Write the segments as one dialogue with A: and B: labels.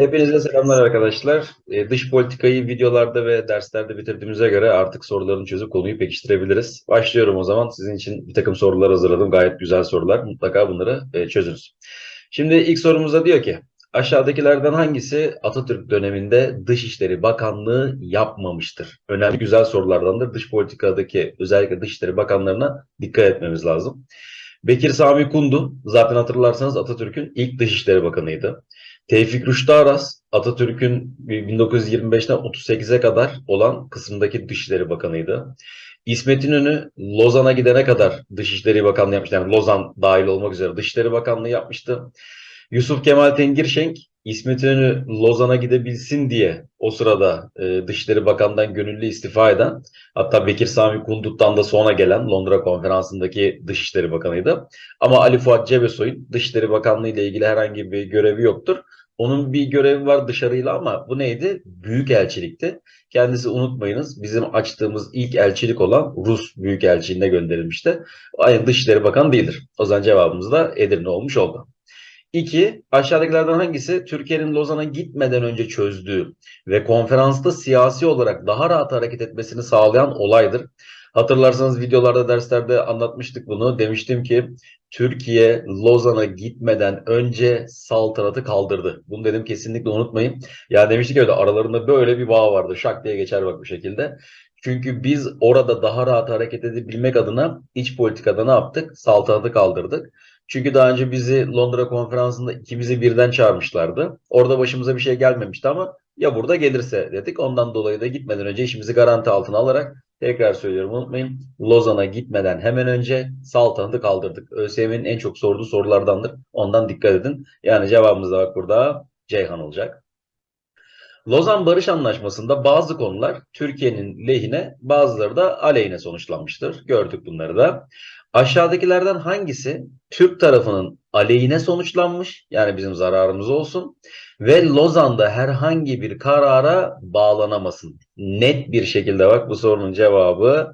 A: Hepinize selamlar arkadaşlar. Ee, dış politikayı videolarda ve derslerde bitirdiğimize göre artık sorularını çözüp konuyu pekiştirebiliriz. Başlıyorum o zaman. Sizin için bir takım sorular hazırladım. Gayet güzel sorular. Mutlaka bunları e, çözünüz. Şimdi ilk sorumuzda diyor ki, aşağıdakilerden hangisi Atatürk döneminde Dışişleri Bakanlığı yapmamıştır? Önemli güzel sorulardandır. Dış politikadaki özellikle Dışişleri Bakanlarına dikkat etmemiz lazım. Bekir Sami Kundu, zaten hatırlarsanız Atatürk'ün ilk Dışişleri Bakanıydı. Tevfik Rüştü Aras, Atatürk'ün 1925'ten 38'e kadar olan kısımdaki Dışişleri Bakanıydı. İsmet İnönü Lozan'a gidene kadar Dışişleri Bakanlığı yapmıştı. Yani Lozan dahil olmak üzere Dışişleri Bakanlığı yapmıştı. Yusuf Kemal Tengirşenk, İsmet İnönü Lozan'a gidebilsin diye o sırada e, Dışişleri Bakanı'ndan gönüllü istifa eden, hatta Bekir Sami Kundut'tan da sonra gelen Londra Konferansı'ndaki Dışişleri Bakanı'ydı. Ama Ali Fuat Cebesoy'un Dışişleri Bakanlığı ile ilgili herhangi bir görevi yoktur. Onun bir görevi var dışarıyla ama bu neydi? Büyükelçilikti. Kendisi unutmayınız bizim açtığımız ilk elçilik olan Rus Büyükelçiliğine gönderilmişti. Aynı Dışişleri Bakanı değildir. O zaman cevabımız da Edirne olmuş oldu. İki, aşağıdakilerden hangisi Türkiye'nin Lozan'a gitmeden önce çözdüğü ve konferansta siyasi olarak daha rahat hareket etmesini sağlayan olaydır? Hatırlarsanız videolarda, derslerde anlatmıştık bunu. Demiştim ki Türkiye Lozan'a gitmeden önce saltanatı kaldırdı. Bunu dedim kesinlikle unutmayın. Ya demiştik öyle aralarında böyle bir bağ vardı. Şak diye geçer bak bu şekilde. Çünkü biz orada daha rahat hareket edebilmek adına iç politikada ne yaptık? Saltanatı kaldırdık. Çünkü daha önce bizi Londra konferansında ikimizi birden çağırmışlardı. Orada başımıza bir şey gelmemişti ama ya burada gelirse dedik. Ondan dolayı da gitmeden önce işimizi garanti altına alarak tekrar söylüyorum unutmayın. Lozan'a gitmeden hemen önce saltanatı kaldırdık. ÖSYM'nin en çok sorduğu sorulardandır. Ondan dikkat edin. Yani cevabımız da bak burada Ceyhan olacak. Lozan Barış Anlaşması'nda bazı konular Türkiye'nin lehine bazıları da aleyhine sonuçlanmıştır. Gördük bunları da. Aşağıdakilerden hangisi Türk tarafının aleyhine sonuçlanmış yani bizim zararımız olsun ve Lozan'da herhangi bir karara bağlanamasın. Net bir şekilde bak bu sorunun cevabı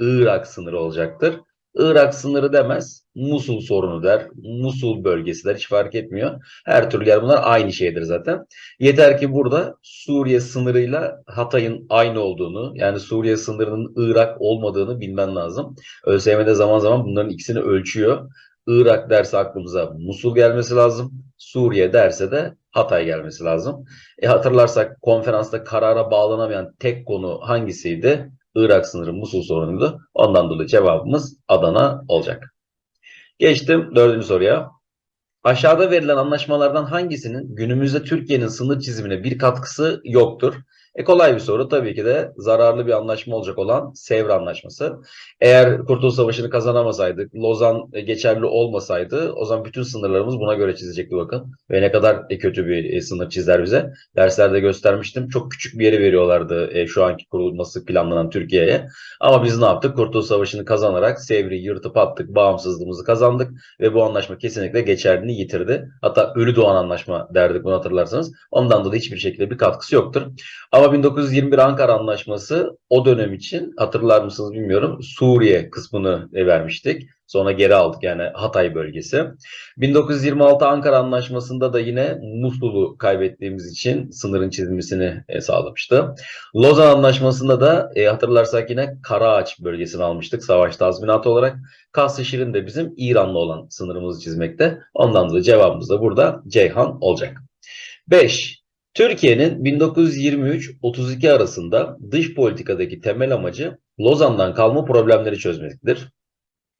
A: Irak sınırı olacaktır. Irak sınırı demez, Musul sorunu der, Musul bölgesi der, hiç fark etmiyor. Her türlü yer bunlar aynı şeydir zaten. Yeter ki burada Suriye sınırıyla Hatay'ın aynı olduğunu, yani Suriye sınırının Irak olmadığını bilmen lazım. ÖSYM'de zaman zaman bunların ikisini ölçüyor. Irak derse aklımıza Musul gelmesi lazım. Suriye derse de Hatay gelmesi lazım. E hatırlarsak konferansta karara bağlanamayan tek konu hangisiydi? Irak sınırı Musul sorunuydu. Ondan dolayı cevabımız Adana olacak. Geçtim dördüncü soruya. Aşağıda verilen anlaşmalardan hangisinin günümüzde Türkiye'nin sınır çizimine bir katkısı yoktur? E kolay bir soru. Tabii ki de zararlı bir anlaşma olacak olan Sevr Anlaşması. Eğer Kurtuluş Savaşı'nı kazanamasaydık, Lozan e, geçerli olmasaydı o zaman bütün sınırlarımız buna göre çizecekti bakın. Ve ne kadar e, kötü bir e, sınır çizer bize. Derslerde göstermiştim. Çok küçük bir yeri veriyorlardı şu anki kurulması planlanan Türkiye'ye. Ama biz ne yaptık? Kurtuluş Savaşı'nı kazanarak Sevr'i yırtıp attık, bağımsızlığımızı kazandık ve bu anlaşma kesinlikle geçerliliğini yitirdi. Hatta ölü doğan anlaşma derdik bunu hatırlarsanız. Ondan dolayı hiçbir şekilde bir katkısı yoktur. Ama 1921 Ankara Anlaşması o dönem için hatırlar mısınız bilmiyorum Suriye kısmını vermiştik. Sonra geri aldık yani Hatay bölgesi. 1926 Ankara Anlaşması'nda da yine Musul'u kaybettiğimiz için sınırın çizilmesini e, sağlamıştı. Lozan Anlaşması'nda da e, hatırlarsak yine Karaağaç bölgesini almıştık savaş tazminatı olarak. Kasr Şirin de bizim İran'la olan sınırımızı çizmekte. Ondan dolayı cevabımız da burada Ceyhan olacak. 5. Türkiye'nin 1923-32 arasında dış politikadaki temel amacı Lozan'dan kalma problemleri çözmektir.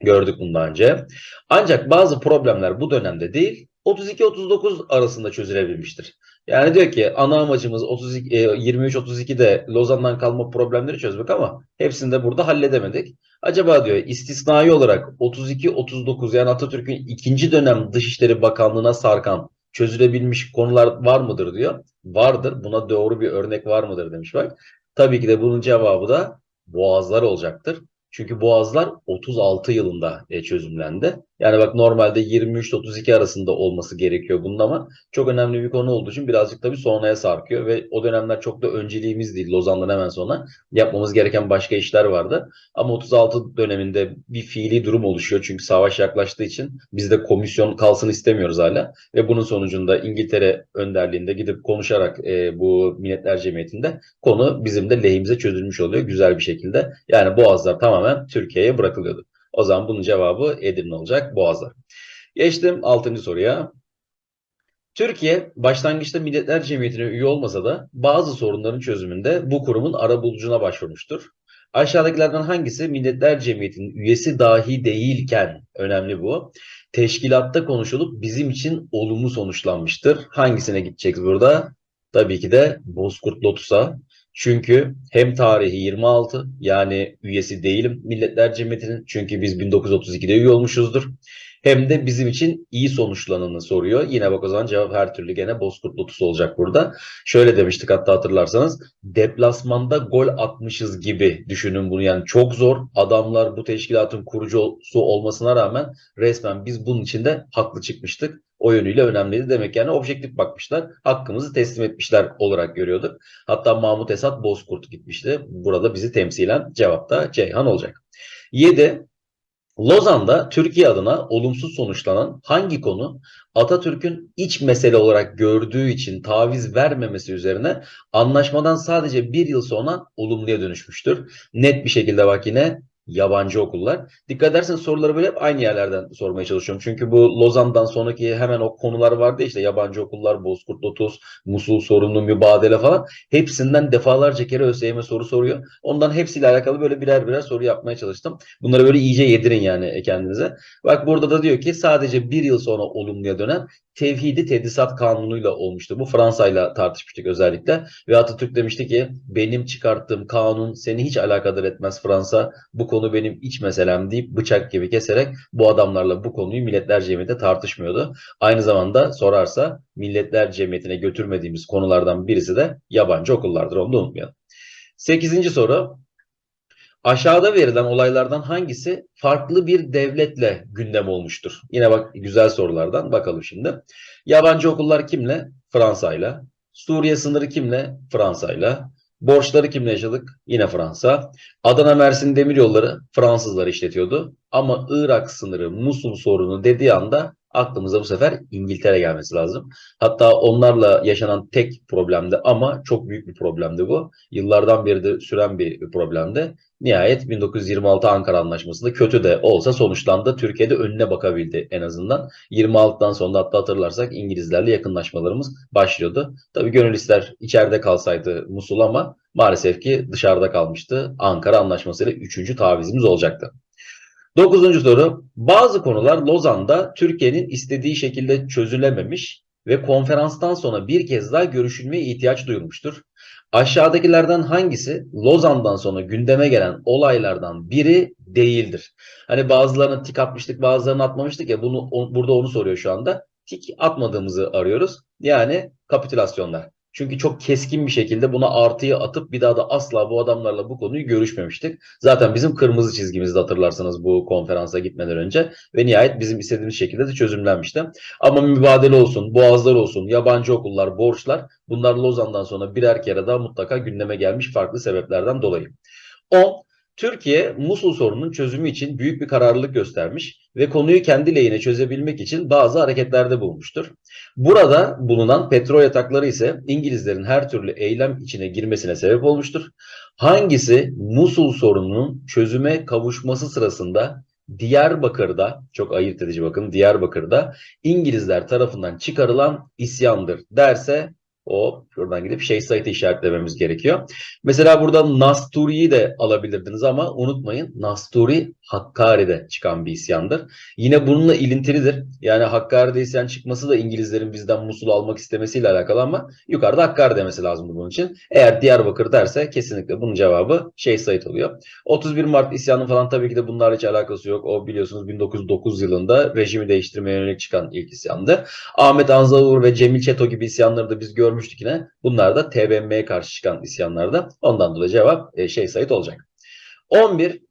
A: Gördük bundan önce. Ancak bazı problemler bu dönemde değil, 32-39 arasında çözülebilmiştir. Yani diyor ki ana amacımız 23-32'de Lozan'dan kalma problemleri çözmek ama hepsini de burada halledemedik. Acaba diyor istisnai olarak 32-39 yani Atatürk'ün ikinci dönem Dışişleri Bakanlığı'na sarkan çözülebilmiş konular var mıdır diyor. Vardır. Buna doğru bir örnek var mıdır demiş bak. Tabii ki de bunun cevabı da boğazlar olacaktır. Çünkü Boğazlar 36 yılında e, çözümlendi. Yani bak normalde 23 32 arasında olması gerekiyor bunun ama çok önemli bir konu olduğu için birazcık tabii sonraya sarkıyor ve o dönemler çok da önceliğimiz değil. Lozan'dan hemen sonra yapmamız gereken başka işler vardı. Ama 36 döneminde bir fiili durum oluşuyor. Çünkü savaş yaklaştığı için biz de komisyon kalsın istemiyoruz hala. Ve bunun sonucunda İngiltere önderliğinde gidip konuşarak e, bu Milletler Cemiyeti'nde konu bizim de lehimize çözülmüş oluyor güzel bir şekilde. Yani Boğazlar tamamen Türkiye'ye bırakılıyordu. O zaman bunun cevabı Edirne olacak Boğazlar. Geçtim 6. soruya. Türkiye başlangıçta Milletler Cemiyeti'ne üye olmasa da bazı sorunların çözümünde bu kurumun arabulucuna başvurmuştur. Aşağıdakilerden hangisi Milletler Cemiyeti'nin üyesi dahi değilken önemli bu. Teşkilatta konuşulup bizim için olumlu sonuçlanmıştır. Hangisine gideceğiz burada? Tabii ki de Bozkurt Lotus'a. Çünkü hem tarihi 26 yani üyesi değilim Milletler Cemiyeti'nin çünkü biz 1932'de üye olmuşuzdur. Hem de bizim için iyi sonuçlananı soruyor. Yine bak o zaman cevap her türlü gene Bozkurt Lotus olacak burada. Şöyle demiştik hatta hatırlarsanız deplasmanda gol atmışız gibi düşünün bunu. Yani çok zor. Adamlar bu teşkilatın kurucusu olmasına rağmen resmen biz bunun içinde haklı çıkmıştık. O yönüyle önemliydi. Demek yani objektif bakmışlar. Hakkımızı teslim etmişler olarak görüyorduk. Hatta Mahmut Esat Bozkurt gitmişti. Burada bizi temsilen cevapta Ceyhan olacak. 7. Lozan'da Türkiye adına olumsuz sonuçlanan hangi konu Atatürk'ün iç mesele olarak gördüğü için taviz vermemesi üzerine anlaşmadan sadece bir yıl sonra olumluya dönüşmüştür. Net bir şekilde bak yine yabancı okullar. Dikkat ederseniz soruları böyle hep aynı yerlerden sormaya çalışıyorum. Çünkü bu Lozan'dan sonraki hemen o konular vardı işte yabancı okullar, Bozkurt Lotus, Musul sorunu, mübadele falan. Hepsinden defalarca kere ÖSYM soru soruyor. Ondan hepsiyle alakalı böyle birer birer soru yapmaya çalıştım. Bunları böyle iyice yedirin yani kendinize. Bak burada da diyor ki sadece bir yıl sonra olumluya dönen tevhidi tedrisat kanunuyla olmuştu. Bu Fransa'yla tartışmıştık özellikle. Ve Atatürk demişti ki benim çıkarttığım kanun seni hiç alakadar etmez Fransa. Bu konu benim iç meselem deyip bıçak gibi keserek bu adamlarla bu konuyu Milletler Cemiyeti'nde tartışmıyordu. Aynı zamanda sorarsa Milletler Cemiyeti'ne götürmediğimiz konulardan birisi de yabancı okullardır. Onu da unutmayalım. Sekizinci soru. Aşağıda verilen olaylardan hangisi farklı bir devletle gündem olmuştur? Yine bak güzel sorulardan bakalım şimdi. Yabancı okullar kimle? Fransa'yla. Suriye sınırı kimle? Fransa'yla. Borçları kimle yaşadık? Yine Fransa. Adana Mersin Demiryolları Fransızlar işletiyordu. Ama Irak sınırı Musul sorunu dediği anda aklımıza bu sefer İngiltere gelmesi lazım. Hatta onlarla yaşanan tek problemdi ama çok büyük bir problemdi bu. Yıllardan beri de süren bir problemdi. Nihayet 1926 Ankara Anlaşması'nda kötü de olsa sonuçlandı. Türkiye'de önüne bakabildi en azından. 26'dan sonra hatta hatırlarsak İngilizlerle yakınlaşmalarımız başlıyordu. Tabii gönül içeride kalsaydı Musul ama maalesef ki dışarıda kalmıştı. Ankara Anlaşması ile 3. tavizimiz olacaktı. Dokuzuncu soru. Bazı konular Lozan'da Türkiye'nin istediği şekilde çözülememiş ve konferanstan sonra bir kez daha görüşülmeye ihtiyaç duyulmuştur. Aşağıdakilerden hangisi Lozan'dan sonra gündeme gelen olaylardan biri değildir? Hani bazılarını tik atmıştık, bazılarını atmamıştık ya bunu o, burada onu soruyor şu anda. Tik atmadığımızı arıyoruz. Yani kapitülasyonlar. Çünkü çok keskin bir şekilde buna artıyı atıp bir daha da asla bu adamlarla bu konuyu görüşmemiştik. Zaten bizim kırmızı çizgimizde hatırlarsanız bu konferansa gitmeden önce ve nihayet bizim istediğimiz şekilde de çözümlenmişti. Ama mübadele olsun, boğazlar olsun, yabancı okullar, borçlar bunlar Lozan'dan sonra birer kere daha mutlaka gündeme gelmiş farklı sebeplerden dolayı. 10. Türkiye Musul sorununun çözümü için büyük bir kararlılık göstermiş ve konuyu kendi lehine çözebilmek için bazı hareketlerde bulmuştur. Burada bulunan petrol yatakları ise İngilizlerin her türlü eylem içine girmesine sebep olmuştur. Hangisi Musul sorununun çözüme kavuşması sırasında Diyarbakır'da, çok ayırt edici bakın Diyarbakır'da İngilizler tarafından çıkarılan isyandır derse o şuradan gidip şey site'i işaretlememiz gerekiyor. Mesela burada Nasturi'yi de alabilirdiniz ama unutmayın Nasturi Hakkari'de çıkan bir isyandır. Yine bununla ilintilidir. Yani Hakkari'de isyan çıkması da İngilizlerin bizden Musul'u almak istemesiyle alakalı ama yukarıda Hakkari demesi lazım bunun için. Eğer Diyarbakır derse kesinlikle bunun cevabı şey Said oluyor. 31 Mart isyanı falan tabii ki de bunlarla hiç alakası yok. O biliyorsunuz 1909 yılında rejimi değiştirmeye yönelik çıkan ilk isyandı. Ahmet Anzavur ve Cemil Çeto gibi isyanları da biz görmüştük yine. Bunlar da TBMM'ye karşı çıkan isyanlarda. Ondan dolayı cevap e, şey Said olacak. 11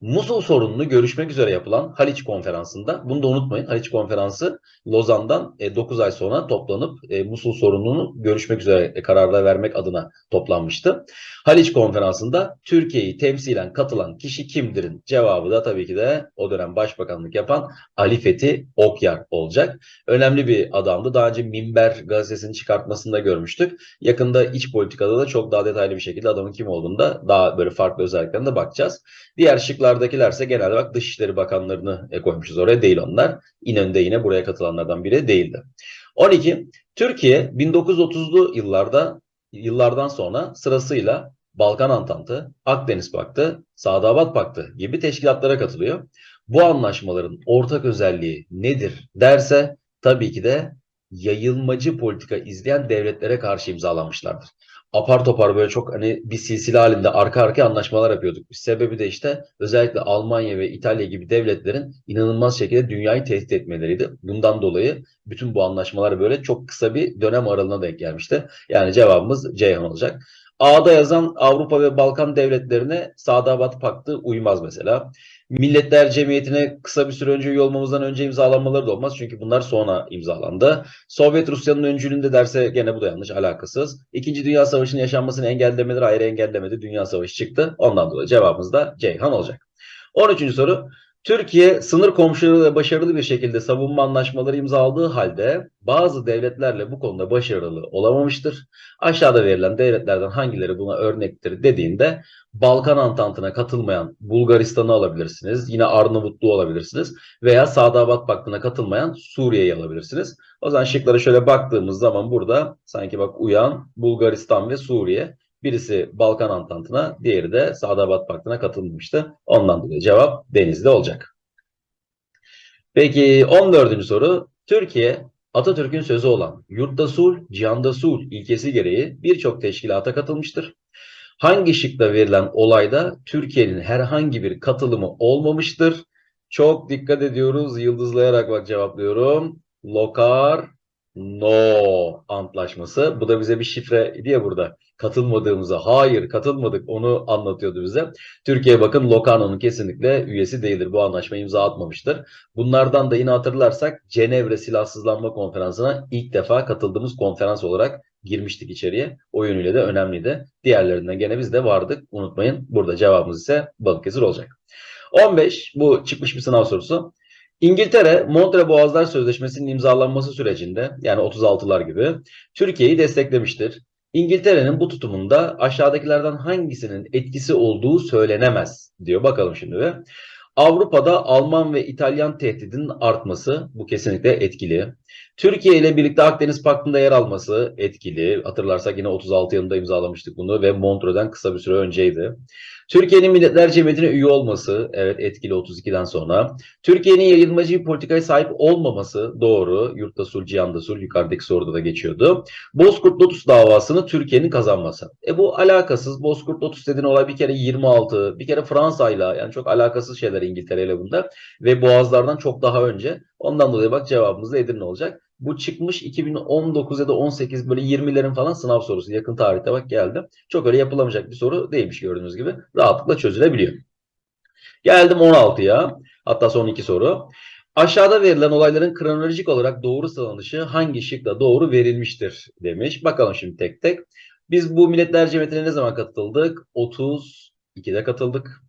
A: Musul sorununu görüşmek üzere yapılan Haliç Konferansı'nda, bunu da unutmayın Haliç Konferansı Lozan'dan 9 ay sonra toplanıp e, Musul sorununu görüşmek üzere e, kararlar vermek adına toplanmıştı. Haliç Konferansı'nda Türkiye'yi temsilen katılan kişi kimdir'in cevabı da tabii ki de o dönem başbakanlık yapan Ali Fethi Okyar olacak. Önemli bir adamdı. Daha önce Minber gazetesini çıkartmasında görmüştük. Yakında iç politikada da çok daha detaylı bir şekilde adamın kim olduğunda daha böyle farklı özelliklerine de bakacağız. Diğer şıklardakilerse genelde bak Dışişleri Bakanlarını e, koymuşuz oraya değil onlar. İnönü'nde yine buraya katılanlardan biri değildi. 12. Türkiye 1930'lu yıllarda yıllardan sonra sırasıyla Balkan Antantı, Akdeniz Paktı, Sadabat Paktı gibi teşkilatlara katılıyor. Bu anlaşmaların ortak özelliği nedir derse tabii ki de yayılmacı politika izleyen devletlere karşı imzalanmışlardır. Apar topar böyle çok hani bir silsile halinde arka arkaya anlaşmalar yapıyorduk. Sebebi de işte özellikle Almanya ve İtalya gibi devletlerin inanılmaz şekilde dünyayı tehdit etmeleriydi. Bundan dolayı bütün bu anlaşmalar böyle çok kısa bir dönem aralığına denk gelmişti. Yani cevabımız Ceyhan olacak. A'da yazan Avrupa ve Balkan devletlerine Sadabat Paktı uymaz mesela. Milletler Cemiyeti'ne kısa bir süre önce üye olmamızdan önce imzalanmaları da olmaz. Çünkü bunlar sonra imzalandı. Sovyet Rusya'nın öncülüğünde derse gene bu da yanlış, alakasız. İkinci Dünya Savaşı'nın yaşanmasını engellemeleri ayrı engellemedi. Dünya Savaşı çıktı. Ondan dolayı cevabımız da Ceyhan olacak. 13. soru. Türkiye sınır komşularıyla başarılı bir şekilde savunma anlaşmaları imzaladığı halde bazı devletlerle bu konuda başarılı olamamıştır. Aşağıda verilen devletlerden hangileri buna örnektir dediğinde Balkan Antantı'na katılmayan Bulgaristan'ı alabilirsiniz. Yine Arnavutluğu alabilirsiniz. Veya Sadabat Paktı'na katılmayan Suriye'yi alabilirsiniz. O zaman şıklara şöyle baktığımız zaman burada sanki bak uyan Bulgaristan ve Suriye. Birisi Balkan Antantı'na, diğeri de Sadabat Paktı'na katılmamıştı. Ondan dolayı cevap Denizli olacak. Peki 14. soru. Türkiye Atatürk'ün sözü olan yurtta sul, cihanda sul ilkesi gereği birçok teşkilata katılmıştır. Hangi şıkla verilen olayda Türkiye'nin herhangi bir katılımı olmamıştır? Çok dikkat ediyoruz. Yıldızlayarak bak cevaplıyorum. Lokar No antlaşması. Bu da bize bir şifre diye burada katılmadığımızı, hayır katılmadık onu anlatıyordu bize. Türkiye bakın Locarno'nun kesinlikle üyesi değildir. Bu anlaşma imza atmamıştır. Bunlardan da yine hatırlarsak Cenevre Silahsızlanma Konferansı'na ilk defa katıldığımız konferans olarak girmiştik içeriye. O yönüyle de önemliydi. Diğerlerinden gene biz de vardık. Unutmayın. Burada cevabımız ise Balıkesir olacak. 15 bu çıkmış bir sınav sorusu. İngiltere, Montre Boğazlar Sözleşmesi'nin imzalanması sürecinde yani 36'lar gibi Türkiye'yi desteklemiştir. İngiltere'nin bu tutumunda aşağıdakilerden hangisinin etkisi olduğu söylenemez diyor. Bakalım şimdi Avrupa'da Alman ve İtalyan tehdidinin artması bu kesinlikle etkili. Türkiye ile birlikte Akdeniz Paktı'nda yer alması etkili. Hatırlarsak yine 36 yılında imzalamıştık bunu ve Montreux'den kısa bir süre önceydi. Türkiye'nin Milletler Cemiyeti'ne üye olması, evet etkili 32'den sonra. Türkiye'nin yayılmacı bir politikaya sahip olmaması doğru. Yurtta sul, cihanda sul yukarıdaki soruda da geçiyordu. Bozkurt Lotus davasını Türkiye'nin kazanması. E bu alakasız. Bozkurt Lotus dediğin olay bir kere 26, bir kere Fransa'yla yani çok alakasız şeyler İngiltere'yle bunda. Ve Boğazlardan çok daha önce. Ondan dolayı bak cevabımız da Edirne olacak. Bu çıkmış 2019 ya da 18 böyle 20'lerin falan sınav sorusu. Yakın tarihte bak geldi. Çok öyle yapılamayacak bir soru değilmiş gördüğünüz gibi. Rahatlıkla çözülebiliyor. Geldim 16'ya. Hatta son iki soru. Aşağıda verilen olayların kronolojik olarak doğru sıralanışı hangi şıkla doğru verilmiştir demiş. Bakalım şimdi tek tek. Biz bu Milletler Cemiyeti'ne ne zaman katıldık? 32'de katıldık.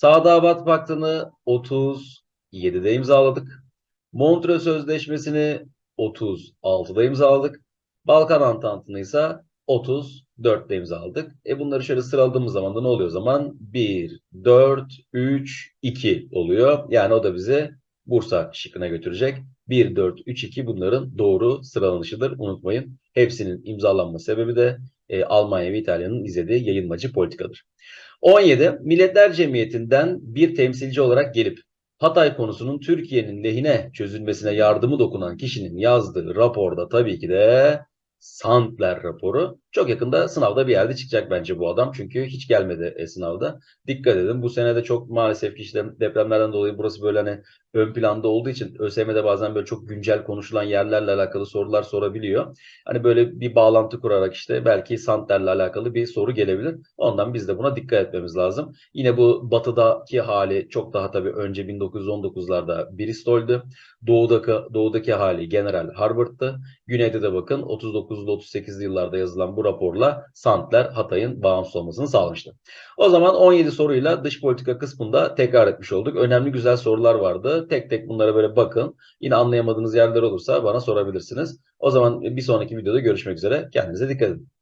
A: Sadabat Paktı'nı 37'de imzaladık. Montreux Sözleşmesi'ni 36'da imzaladık. Balkan Antantı'nı ise 34'te imzaladık. E bunları şöyle sıraladığımız zaman da ne oluyor o zaman? 1, 4, 3, 2 oluyor. Yani o da bize Bursa şıkkına götürecek. 1, 4, 3, 2 bunların doğru sıralanışıdır. Unutmayın. Hepsinin imzalanma sebebi de e, Almanya ve İtalya'nın izlediği yayılmacı politikadır. 17. Milletler Cemiyeti'nden bir temsilci olarak gelip Hatay konusunun Türkiye'nin lehine çözülmesine yardımı dokunan kişinin yazdığı raporda tabii ki de Sandler raporu. Çok yakında sınavda bir yerde çıkacak bence bu adam. Çünkü hiç gelmedi e, sınavda. Dikkat edin. Bu sene de çok maalesef ki işte depremlerden dolayı burası böyle hani ön planda olduğu için ÖSYM'de bazen böyle çok güncel konuşulan yerlerle alakalı sorular sorabiliyor. Hani böyle bir bağlantı kurarak işte belki Sandler'le alakalı bir soru gelebilir. Ondan biz de buna dikkat etmemiz lazım. Yine bu batıdaki hali çok daha tabii önce 1919'larda Bristol'dü. Doğudaki, doğudaki hali General Harvard'tı. Güneyde de bakın 39'lu 38'li yıllarda yazılan bu raporla Sandler Hatay'ın bağımsız olmasını sağlamıştı. O zaman 17 soruyla dış politika kısmında tekrar etmiş olduk. Önemli güzel sorular vardı. Tek tek bunlara böyle bakın. Yine anlayamadığınız yerler olursa bana sorabilirsiniz. O zaman bir sonraki videoda görüşmek üzere. Kendinize dikkat edin.